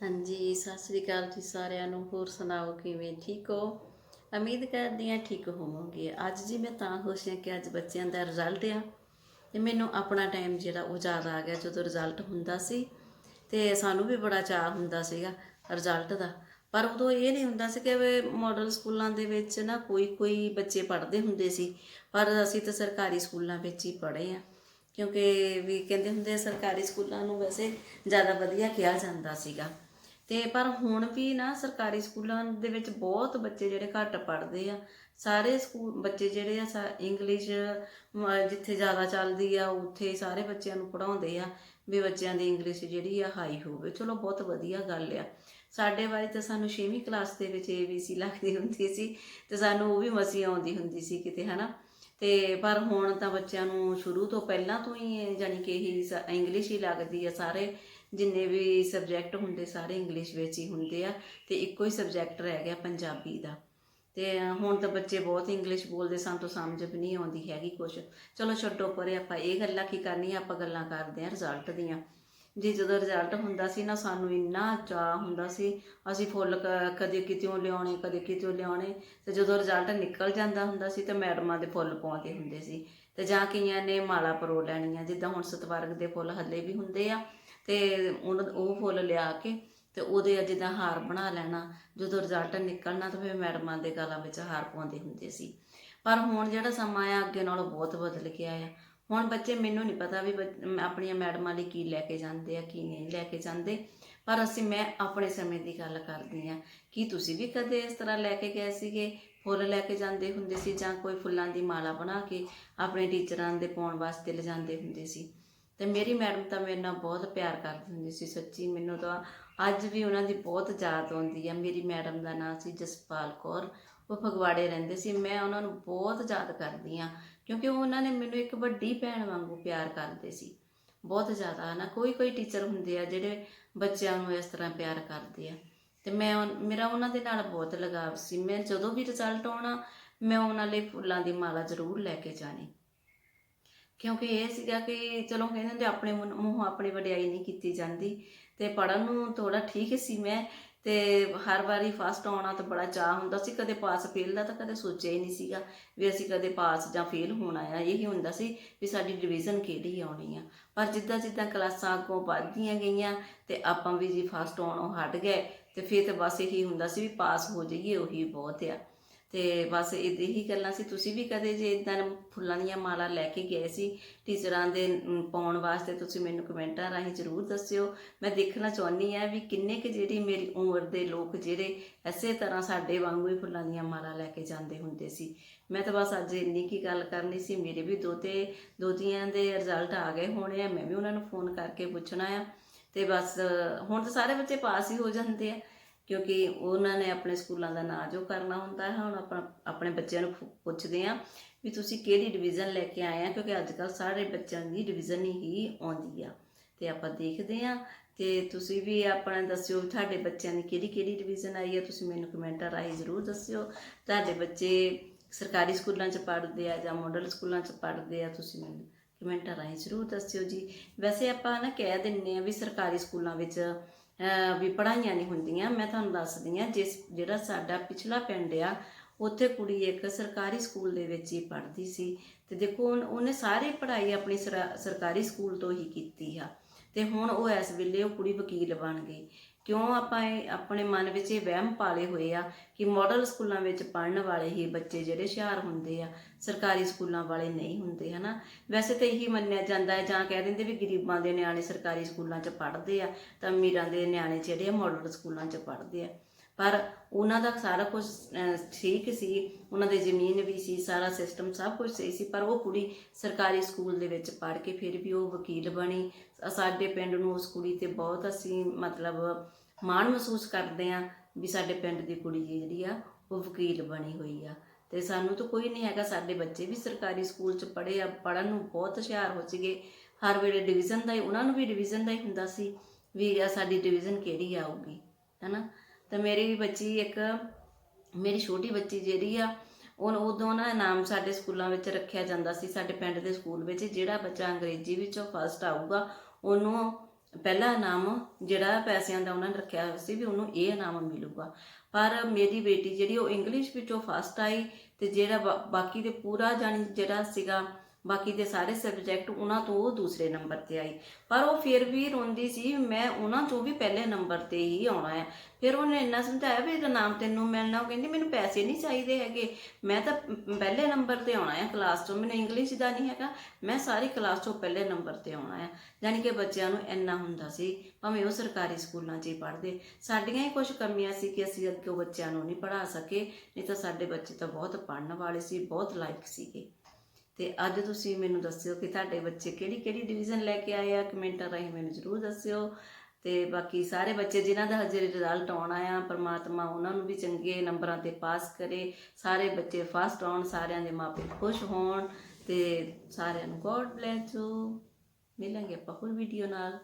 ਹਾਂਜੀ, ਸਤਿ ਸ੍ਰੀ ਅਕਾਲ ਜੀ ਸਾਰਿਆਂ ਨੂੰ। ਹੋਰ ਸੁਣਾਓ, ਕਿਵੇਂ? ਠੀਕ ਹੋ? ਉਮੀਦ ਕਰਦੀ ਹਾਂ ਠੀਕ ਹੋਵੋਗੇ। ਅੱਜ ਜੀ ਮੈਂ ਤਾਂ ਖੁਸ਼ ਹਾਂ ਕਿ ਅੱਜ ਬੱਚਿਆਂ ਦਾ ਰਿਜ਼ਲਟ ਆ ਤੇ ਮੈਨੂੰ ਆਪਣਾ ਟਾਈਮ ਜਿਹੜਾ ਉਹ ਯਾਦ ਆ ਗਿਆ ਜਦੋਂ ਰਿਜ਼ਲਟ ਹੁੰਦਾ ਸੀ ਤੇ ਸਾਨੂੰ ਵੀ ਬੜਾ ਚਾਅ ਹੁੰਦਾ ਸੀਗਾ ਰਿਜ਼ਲਟ ਦਾ। ਪਰ ਉਦੋਂ ਇਹ ਨਹੀਂ ਹੁੰਦਾ ਸੀ ਕਿ ਮਾਡਲ ਸਕੂਲਾਂ ਦੇ ਵਿੱਚ ਨਾ ਕੋਈ ਕੋਈ ਬੱਚੇ ਪੜ੍ਹਦੇ ਹੁੰਦੇ ਸੀ, ਪਰ ਅਸੀਂ ਤਾਂ ਸਰਕਾਰੀ ਸਕੂਲਾਂ ਵਿੱਚ ਹੀ ਪੜ੍ਹੇ ਆ ਕਿਉਂਕਿ ਵੀ ਕਹਿੰਦੇ ਹੁੰਦੇ ਆ, ਸਰਕਾਰੀ ਸਕੂਲਾਂ ਨੂੰ ਵੈਸੇ ਜ਼ਿਆਦਾ ਵਧੀਆ ਕਿਹਾ ਜਾਂਦਾ ਸੀਗਾ। ਤੇ ਪਰ ਹੁਣ ਵੀ ਨਾ ਸਰਕਾਰੀ ਸਕੂਲਾਂ ਦੇ ਵਿੱਚ ਬਹੁਤ ਬੱਚੇ ਜਿਹੜੇ ਘੱਟ ਪੜ੍ਹਦੇ ਆ। ਸਾਰੇ ਸਕੂਲ ਬੱਚੇ ਜਿਹੜੇ ਆ ਸਾ- ਇੰਗਲਿਸ਼ ਜਿੱਥੇ ਜ਼ਿਆਦਾ ਚੱਲਦੀ ਆ, ਉੱਥੇ ਸਾਰੇ ਬੱਚਿਆਂ ਨੂੰ ਪੜਾਉਂਦੇ ਆ, ਵੀ ਬੱਚਿਆਂ ਦੀ ਇੰਗਲਿਸ਼ ਜਿਹੜੀ ਆ ਹਾਈ ਹੋਵੇ। ਚਲੋ, ਬਹੁਤ ਵਧੀਆ ਗੱਲ ਆ। ਸਾਡੇ ਵਾਰੀ ਤਾਂ ਸਾਨੂੰ 6ਵੀਂ ਕਲਾਸ ਦੇ ਵਿੱਚ ABC ਲੱਗਦੀ ਹੁੰਦੀ ਸੀ ਤੇ ਸਾਨੂੰ ਉਹ ਵੀ ਮਸੀ ਆਉਂਦੀ ਹੁੰਦੀ ਸੀ ਕਿਤੇ, ਹਨਾ? ਤੇ ਪਰ ਹੁਣ ਤਾਂ ਬੱਚਿਆਂ ਨੂੰ ਸ਼ੁਰੂ ਤੋਂ ਪਹਿਲਾਂ ਤੋਂ ਹੀ ਜਾਨੀ ਕਿ ਇਹੀ ਇੰਗਲਿਸ਼ ਹੀ ਲੱਗਦੀ ਆ ਸਾਰੇ। ਜਿੰਨੇ ਵੀ ਸਬਜੈਕਟ ਹੁੰਦੇ ਸਾਰੇ ਇੰਗਲਿਸ਼ ਵਿੱਚ ਹੀ ਹੁੰਦੇ ਆ ਤੇ ਇੱਕੋ ਹੀ ਸਬਜੈਕਟ ਰਹਿ ਗਿਆ ਪੰਜਾਬੀ ਦਾ। ਤੇ ਹੁਣ ਤਾਂ ਬੱਚੇ ਬਹੁਤ ਇੰਗਲਿਸ਼ ਬੋਲਦੇ, ਸਾਨੂੰ ਤਾਂ ਸਮਝ ਵੀ ਨਹੀਂ ਆਉਂਦੀ ਹੈਗੀ ਕੁਛ। ਚਲੋ ਛੱਡੋ ਪਰੇ, ਆਪਾਂ ਇਹ ਗੱਲਾਂ ਕੀ ਕਰਨੀਆਂ, ਆਪਾਂ ਗੱਲਾਂ ਕਰਦੇ ਹਾਂ ਰਿਜ਼ਲਟ ਦੀਆਂ। ਜੀ ਜਦੋਂ ਰਿਜ਼ਲਟ ਹੁੰਦਾ ਸੀ ਨਾ, ਸਾਨੂੰ ਇੰਨਾ ਚਾਹ ਹੁੰਦਾ ਸੀ, ਅਸੀਂ ਫੁੱਲ ਕ- ਕਦੇ ਕਿਤੇੋਂ ਲਿਆਉਣੇ, ਕਦੇ ਕਿਤੇੋਂ ਲਿਆਉਣੇ। ਤੇ ਜਦੋਂ ਰਿਜ਼ਲਟ ਨਿਕਲ ਜਾਂਦਾ ਹੁੰਦਾ ਸੀ, ਤੇ ਮੈਡਮਾਂ ਦੇ ਫੁੱਲ ਪਾਉਂਦੇ ਹੁੰਦੇ ਸੀ। ਤੇ ਜਾਂ ਕਈਆਂ ਨੇ ਮਾਲਾ ਪਰੋ ਲੈਣੀਆਂ, ਜਿੱਦਾਂ ਹੁਣ ਸਤਵਰਗ ਦੇ ਫੁੱਲ ਹੱਲੇ ਵੀ ਹੁੰਦੇ ਆ। ਤੇ ਉਹਨਾਂ ਉਹ ਫੁੱਲ ਲਿਆ ਕੇ ਤੇ ਉਹਦੇ ਜਿੱਦਾਂ ਹਾਰ ਬਣਾ ਲੈਣਾ। ਜਦੋਂ ਰਿਜ਼ਲਟ ਨਿਕਲਣਾ ਤਾਂ ਫਿਰ ਮੈਡਮਾਂ ਦੇ ਗਲਾਂ ਵਿੱਚ ਹਾਰ ਪਾਉਂਦੇ ਹੁੰਦੇ ਸੀ। ਪਰ ਹੁਣ ਜਿਹੜਾ ਸਮਾਂ ਆ, ਅੱਗੇ ਨਾਲੋਂ ਬਹੁਤ ਬਦਲ ਗਿਆ ਆ। ਹੁਣ ਬੱਚੇ ਮੈਨੂੰ ਨਹੀਂ ਪਤਾ ਵੀ ਬੱਚ- ਆਪਣੀਆਂ ਮੈਡਮਾਂ ਲਈ ਕੀ ਲੈ ਕੇ ਜਾਂਦੇ ਆ, ਕੀ ਨਹੀਂ ਲੈ ਕੇ ਜਾਂਦੇ। ਪਰ ਅਸੀਂ, ਮੈਂ ਆਪਣੇ ਸਮੇਂ ਦੀ ਗੱਲ ਕਰਦੀ ਆ ਕੀ ਤੁਸੀਂ ਵੀ ਕਦੇ ਇਸ ਤਰ੍ਹਾਂ ਲੈ ਕੇ ਗਏ ਸੀਗੇ, ਫੁੱਲ ਲੈ ਕੇ ਜਾਂਦੇ ਹੁੰਦੇ ਸੀ ਜਾਂ ਕੋਈ ਫੁੱਲਾਂ ਦੀ ਮਾਲਾ ਬਣਾ ਕੇ ਆਪਣੇ ਟੀਚਰਾਂ ਦੇ ਪਾਉਣ ਵਾਸਤੇ ਲਿਜਾਂਦੇ ਹੁੰਦੇ ਸੀ। ਤੇ ਮੇਰੀ ਮੈਡਮ ਤਾਂ ਮੇਰੇ ਨਾਲ ਬਹੁਤ ਪਿਆਰ ਕਰਦੀ ਹੁੰਦੀ ਸੀ ਸੱਚੀ, ਮੈਨੂੰ ਤਾਂ ਅੱਜ ਵੀ ਉਹਨਾਂ ਦੀ ਬਹੁਤ ਯਾਦ ਆਉਂਦੀ ਆ। ਮੇਰੀ ਮੈਡਮ ਦਾ ਨਾਮ ਸੀ ਜਸਪਾਲ ਕੌਰ, ਉਹ ਫਗਵਾੜੇ ਰਹਿੰਦੇ ਸੀ। ਮੈਂ ਉਹਨਾਂ ਨੂੰ ਬਹੁਤ ਯਾਦ ਕਰਦੀ ਆ, ਕਿਉਂਕਿ ਉਹਨਾਂ ਨੇ ਮੈਨੂੰ ਇੱਕ ਵੱਡੀ ਭੈਣ ਵਾਂਗੂ ਪਿਆਰ ਕਰਦੇ ਸੀ। ਬਹੁਤ ਜ਼ਿਆਦਾ ਨਾ ਕੋਈ ਕੋਈ ਟੀਚਰ ਹੁੰਦੇ ਆ ਜਿਹੜੇ ਬੱਚਿਆਂ ਨੂੰ ਇਸ ਤਰ੍ਹਾਂ ਪਿਆਰ ਕਰਦੇ ਆ। ਤੇ ਮੈਂ ਮੇਰਾ ਉਹਨਾਂ ਦੇ ਨਾਲ ਬਹੁਤ ਲਗਾਵ ਸੀ। ਮੈਂ ਜਦੋਂ ਵੀ ਰਿਜ਼ਲਟ ਆਉਣਾ, ਮੈਂ ਉਹਨਾਂ ਲਈ ਫੁੱਲਾਂ ਦੀ ਮਾਲਾ ਜ਼ਰੂਰ ਲੈ ਕੇ ਜਾਣੀ। ਕਿਉਂਕਿ ਇਹ ਸੀਗਾ ਕਿ ਚਲੋ ਕਹਿੰਦੇ ਹੁੰਦੇ ਆਪਣੇ ਮੂੰਹ ਮੂੰਹੋਂ ਆਪਣੀ ਵਡਿਆਈ ਨਹੀਂ ਕੀਤੀ ਜਾਂਦੀ। ਤੇ ਪੜਨ ਨੂੰ ਥੋੜਾ ਠੀਕ ਸੀ ਮੈਂ, ਤੇ ਹਰ ਵਾਰੀ ਫਸਟ ਆਉਣਾ ਤਾਂ ਬੜਾ ਚਾਹ ਹੁੰਦਾ ਸੀ। ਕਦੇ ਪਾਸ ਫੇਲ ਦਾ ਤਾਂ ਕਦੇ ਸੋਚਿਆ ਹੀ ਨਹੀਂ ਸੀਗਾ ਵੀ ਅਸੀਂ ਕਦੇ ਪਾਸ ਜਾਂ ਫੇਲ ਹੋਣਾ ਆ ਇਹੀ ਹੁੰਦਾ ਸੀ ਵੀ ਸਾਡੀ ਡਿਵੀਜ਼ਨ ਕਿਹੜੀ ਆਉਣੀ ਆ। ਪਰ ਜਿੱਦਾਂ ਜਿੱਦਾਂ ਕਲਾਸਾਂ ਅੱਗੋਂ ਵੱਧਦੀਆਂ ਗਈਆਂ ਤੇ ਆਪਾਂ ਵੀ ਜੀ ਫਸਟ ਆਉਣੋਂ ਹਟ ਗਏ, ਤੇ ਫਿਰ ਤੇ ਬਸ ਇਹੀ ਹੁੰਦਾ ਸੀ ਵੀ ਪਾਸ ਹੋ ਜਾਈਏ, ਉਹੀ ਬਹੁਤ ਆ। ਤੇ ਬਸ ਇਹਦੇ ਹੀ ਗੱਲਾਂ ਸੀ। ਤੁਸੀਂ ਵੀ ਕਦੇ ਜੇ ਇਦਾਂ ਫੁੱਲਾਂ ਦੀਆਂ ਮਾਲਾ ਲੈ ਕੇ ਗਏ ਸੀ ਟੀਚਰਾਂ ਦੇ ਪਾਉਣ ਵਾਸਤੇ, ਤੁਸੀਂ ਮੈਨੂੰ ਕਮੈਂਟਾਂ ਰਾਹੀਂ ਜ਼ਰੂਰ ਦੱਸਿਓ। ਮੈਂ ਦੇਖਣਾ ਚਾਹੁੰਦੀ ਆ ਵੀ ਕਿੰਨੇ ਕੁ ਜਿਹੜੀ ਮੇਰੀ ਉਮਰ ਦੇ ਲੋਕ ਜਿਹੜੇ ਐਸੇ ਤਰ੍ਹਾਂ ਸਾਡੇ ਵਾਂਗੂ ਹੀ ਫੁੱਲਾਂ ਦੀਆਂ ਮਾਲਾ ਲੈ ਕੇ ਜਾਂਦੇ ਹੁੰਦੇ ਸੀ। ਮੈਂ ਤਾਂ ਬਸ ਅੱਜ ਇੰਨੀ ਕੀ ਗੱਲ ਕਰਨੀ ਸੀ, ਮੇਰੇ ਵੀ ਦੋਤੇ ਦੋਤੀਆਂ ਦੇ ਰਿਜ਼ਲਟ ਆ ਗਏ ਹੋਣੇ ਆ, ਮੈਂ ਵੀ ਉਹਨਾਂ ਨੂੰ ਫੋਨ ਕਰਕੇ ਪੁੱਛਣਾ ਆ। ਤੇ ਬਸ ਹੁਣ ਤਾਂ ਸਾਰੇ ਬੱਚੇ ਪਾਸ ਹੀ ਹੋ ਜਾਂਦੇ ਆ। ਕਿਉਂਕਿ ਉਹਨਾਂ ਨੇ ਆਪਣੇ ਸਕੂਲਾਂ ਦਾ ਨਾਂ ਜੋ ਕਰਨਾ ਹੁੰਦਾ ਹੈ, ਹੁਣ ਆਪਾਂ ਆਪਣੇ ਬੱਚਿਆਂ ਨੂੰ ਪੁ- ਪੁੱਛਦੇ ਆ ਵੀ ਤੁਸੀਂ ਕਿਹੜੀ ਡਿਵੀਜ਼ਨ ਲੈ ਕੇ ਆਏ ਆ, ਕਿਉਂਕਿ ਅੱਜ ਕੱਲ ਸਾਰੇ ਬੱਚਿਆਂ ਦੀ ਡਿਵੀਜ਼ਨ ਹੀ ਆਉਂਦੀ ਆ। ਤੇ ਆਪਾਂ ਦੇਖਦੇ ਆ ਤੇ ਤੁਸੀਂ ਵੀ ਆਪਣਾ ਦੱਸਿਓ ਵੀ ਤੁਹਾਡੇ ਬੱਚਿਆਂ ਦੀ ਕਿਹੜੀ ਕਿਹੜੀ ਡਿਵੀਜ਼ਨ ਆਈ ਆ, ਤੁਸੀਂ ਮੈਨੂੰ ਕਮੈਂਟਾਂ ਰਾਹੀਂ ਜ਼ਰੂਰ ਦੱਸਿਓ। ਤੁਹਾਡੇ ਬੱਚੇ ਸਰਕਾਰੀ ਸਕੂਲਾਂ 'ਚ ਪੜ੍ਹਦੇ ਆ ਜਾਂ ਮਾਡਲ ਸਕੂਲਾਂ 'ਚ ਪੜ੍ਹਦੇ ਆ, ਤੁਸੀਂ ਮੈਨੂੰ ਕਮੈਂਟਾਂ ਰਾਹੀਂ ਜ਼ਰੂਰ ਦੱਸਿਓ ਜੀ। ਵੈਸੇ ਆਪਾਂ ਨਾ ਕਹਿ ਦਿੰਨੇ ਆ ਵੀ ਸਰਕਾਰੀ ਸਕੂਲਾਂ ਵਿੱਚ ਵੀ ਪੜ੍ਹਾਈਆਂ ਨਹੀਂ ਹੁੰਦੀਆਂ। ਮੈਂ ਤੁਹਾਨੂੰ ਦੱਸਦੀ ਆ ਜਿਸ ਜਿਹੜਾ ਸਾਡਾ ਪਿਛਲਾ ਪਿੰਡ ਆ, ਉੱਥੇ ਕੁੜੀ ਇੱਕ ਸਰਕਾਰੀ ਸਕੂਲ ਦੇ ਵਿੱਚ ਹੀ ਪੜ੍ਹਦੀ ਸੀ। ਤੇ ਦੇਖੋ ਉਹਨ- ਉਹਨੇ ਸਾਰੀ ਪੜ੍ਹਾਈ ਆਪਣੀ ਸਰਾ- ਸਰਕਾਰੀ ਸਕੂਲ ਤੋਂ ਹੀ ਕੀਤੀ ਆ। ਤੇ ਹੁਣ ਉਹ ਇਸ ਵੇਲੇ ਉਹ ਕੁੜੀ ਵਕੀਲ ਬਣ ਗਈ। ਕਿਉਂ ਆਪਾਂ ਇਹ, ਆਪਣੇ ਮਨ ਵਿੱਚ ਇਹ ਵਹਿਮ ਪਾਲੇ ਹੋਏ ਆ ਕਿ ਮਾਡਲ ਸਕੂਲਾਂ ਵਿੱਚ ਪੜ੍ਹਨ ਵਾਲੇ ਹੀ ਬੱਚੇ ਜਿਹੜੇ ਹੁਸ਼ਿਆਰ ਹੁੰਦੇ ਆ, ਸਰਕਾਰੀ ਸਕੂਲਾਂ ਵਾਲੇ ਨਹੀਂ ਹੁੰਦੇ, ਹਨਾ? ਵੈਸੇ ਤਾਂ ਇਹੀ ਮੰਨਿਆ ਜਾਂਦਾ ਹੈ, ਜਾਂ ਕਹਿ ਦਿੰਦੇ ਵੀ ਗਰੀਬਾਂ ਦੇ ਨਿਆਣੇ ਸਰਕਾਰੀ ਸਕੂਲਾਂ 'ਚ ਪੜ੍ਹਦੇ ਆ, ਤਾਂ ਅਮੀਰਾਂ ਦੇ ਨਿਆਣੇ ਜਿਹੜੇ ਆ ਮਾਡਲ ਸਕੂਲਾਂ 'ਚ ਪੜ੍ਹਦੇ ਆ। ਪਰ ਉਹਨਾਂ ਦਾ ਸਾਰਾ ਕੁਝ ਠੀਕ ਸੀ। ਉਹਨਾਂ ਦੇ ਜ਼ਮੀਨ ਵੀ ਸੀ, ਸਾਰਾ ਸਿਸਟਮ ਸਭ ਕੁਝ ਸਹੀ ਸੀ, ਪਰ ਉਹ ਕੁੜੀ ਸਰਕਾਰੀ ਸਕੂਲ ਦੇ ਵਿੱਚ ਪੜ੍ਹ ਕੇ ਫਿਰ ਵੀ ਉਹ ਵਕੀਲ ਬਣੀ। ਸਾਡੇ ਪਿੰਡ ਨੂੰ ਉਸ ਕੁੜੀ ਤੇ ਬਹੁਤ ਅਸੀਂ ਮਤਲਬ ਮਾਣ ਮਹਿਸੂਸ ਕਰਦੇ ਆ ਵੀ ਸਾਡੇ ਪਿੰਡ ਦੀ ਕੁੜੀ ਜਿਹੜੀ ਆ, ਉਹ ਵਕੀਲ ਬਣੀ ਹੋਈ ਆ। ਤੇ ਸਾਨੂੰ ਤਾਂ ਕੋਈ ਨਹੀਂ ਹੈਗਾ, ਸਾਡੇ ਬੱਚੇ ਵੀ ਸਰਕਾਰੀ ਸਕੂਲ ਚ ਪੜ੍ਹੇ ਆ ਪੜਨ ਨੂੰ ਬਹੁਤ ਹੁਸ਼ਿਆਰ ਹੋ ਸੀਗੇ। ਹਰ ਵੇਲੇ ਡਿਵੀਜ਼ਨ ਦਾ ਹੀ, ਉਹਨਾਂ ਨੂੰ ਵੀ ਡਿਵੀਜ਼ਨ ਦਾ ਹੀ ਹੁੰਦਾ ਸੀ ਵੀ ਸਾਡੀ ਡਿਵੀਜ਼ਨ ਕਿਹੜੀ ਆਊਗੀ, ਹੈਨਾ? ਤੇ ਮੇਰੀ ਬੱਚੀ ਇੱਕ, ਮੇਰੀ ਛੋਟੀ ਬੱਚੀ ਜਿਹੜੀ ਆ ਉਹ ਉਦੋਂ ਨਾ ਇਨਾਮ ਸਾਡੇ ਸਕੂਲਾਂ ਵਿੱਚ ਰੱਖਿਆ ਜਾਂਦਾ ਸੀ, ਸਾਡੇ ਪਿੰਡ ਦੇ ਸਕੂਲ ਵਿੱਚ, ਜਿਹੜਾ ਬੱਚਾ ਅੰਗਰੇਜ਼ੀ ਵਿੱਚੋਂ ਫਸਟ ਆਊਗਾ, ਉਹਨੂੰ ਪਹਿਲਾ ਇਨਾਮ ਜਿਹੜਾ ਪੈਸਿਆਂ ਦਾ ਉਹਨਾਂ ਨੇ ਰੱਖਿਆ ਹੋਇਆ ਸੀ ਵੀ ਉਹਨੂੰ ਇਹ ਇਨਾਮ ਮਿਲੂਗਾ। ਪਰ ਮੇਰੀ ਬੇਟੀ ਜਿਹੜੀ ਉਹ ਇੰਗਲਿਸ਼ ਵਿੱਚੋਂ ਫਸਟ ਆਈ ਤੇ ਜਿਹੜਾ ਬਾ- ਬਾਕੀ ਦੇ ਪੂਰਾ ਜਾਣੀ ਜਿਹੜਾ ਸੀਗਾ ਬਾਕੀ ਦੇ ਸਾਰੇ ਸਬਜੈਕਟ ਉਹਨਾਂ ਤੋਂ ਦੂਸਰੇ ਨੰਬਰ ਤੇ ਆਈ। ਪਰ ਉਹ ਫਿਰ ਵੀ ਰੋਂਦੀ ਸੀ, ਮੈਂ ਉਹਨਾਂ ਤੋਂ ਵੀ ਪਹਿਲੇ ਨੰਬਰ ਤੇ ਹੀ ਆਉਣਾ ਹੈ ਫਿਰ ਉਹਨੇ ਇੰਨਾ ਸਮਝਾਇਆ ਵੀ ਇਹਦਾ ਨਾਮ ਤੈਨੂੰ ਮਿਲਣਾ, ਉਹ ਕਹਿੰਦੀ ਮੈਨੂੰ ਪੈਸੇ ਨਹੀਂ ਚਾਹੀਦੇ ਹੈਗੇ। ਮੈਂ ਤਾਂ ਪਹਿਲੇ ਨੰਬਰ ਤੇ ਆਉਣਾ ਹੈ ਕਲਾਸ ਤੋਂ, ਮੈਨੂੰ ਇੰਗਲਿਸ਼ ਦਾ ਨਹੀਂ ਹੈਗਾ। ਮੈਂ ਸਾਰੀ ਕਲਾਸ ਤੋਂ ਪਹਿਲੇ ਨੰਬਰ ਤੇ ਆਉਣਾ ਹੈ ਯਾਨੀ ਕਿ ਬੱਚਿਆਂ ਨੂੰ ਇੰਨਾ ਹੁੰਦਾ ਸੀ, ਭਾਵੇਂ ਉਹ ਸਰਕਾਰੀ ਸਕੂਲਾਂ 'ਚ ਹੀ ਪੜ੍ਹਦੇ। ਸਾਡੀਆਂ ਹੀ ਕੁਝ ਕਮੀਆਂ ਸੀ ਕਿ ਅਸੀਂ ਅੱਗੇ ਬੱਚਿਆਂ ਨੂੰ ਨਹੀਂ ਪੜ੍ਹਾ ਸਕੇ, ਨਹੀਂ ਤਾਂ ਸਾਡੇ ਬੱਚੇ ਤਾਂ ਬਹੁਤ ਪੜ੍ਹਨ ਵਾਲੇ ਸੀ, ਬਹੁਤ ਲਾਇਕ ਸੀਗੇ। ਤੇ ਅੱਜ ਤੁਸੀਂ ਮੈਨੂੰ ਦੱਸਿਓ ਕਿ ਤੁਹਾਡੇ ਬੱਚੇ ਕਿਹੜੀ ਕਿਹੜੀ ਡਿਵੀਜ਼ਨ ਲੈ ਕੇ ਆਏ ਆ, ਕਮੈਂਟਾਂ ਰਾਹੀਂ ਮੈਨੂੰ ਜ਼ਰੂਰ ਦੱਸਿਓ। ਤੇ ਬਾਕੀ ਸਾਰੇ ਬੱਚੇ ਜਿਨ੍ਹਾਂ ਦਾ ਹਜੇ ਰਿਜ਼ਲਟ ਆਉਣਾ ਆ, ਪਰਮਾਤਮਾ ਉਹਨਾਂ ਨੂੰ ਵੀ ਚੰਗੇ ਨੰਬਰਾਂ ਤੇ ਪਾਸ ਕਰੇ। ਸਾਰੇ ਬੱਚੇ ਫਸਟ ਆਉਣ, ਸਾਰਿਆਂ ਦੇ ਮਾਪੇ ਖੁਸ਼ ਹੋਣ ਤੇ ਸਾਰਿਆਂ ਨੂੰ ਗੋਡ ਬlesਸ ਯੂ ਮਿਲਾਂਗੇ ਆਪਾਂ ਹੋਰ ਵੀਡੀਓ ਨਾਲ।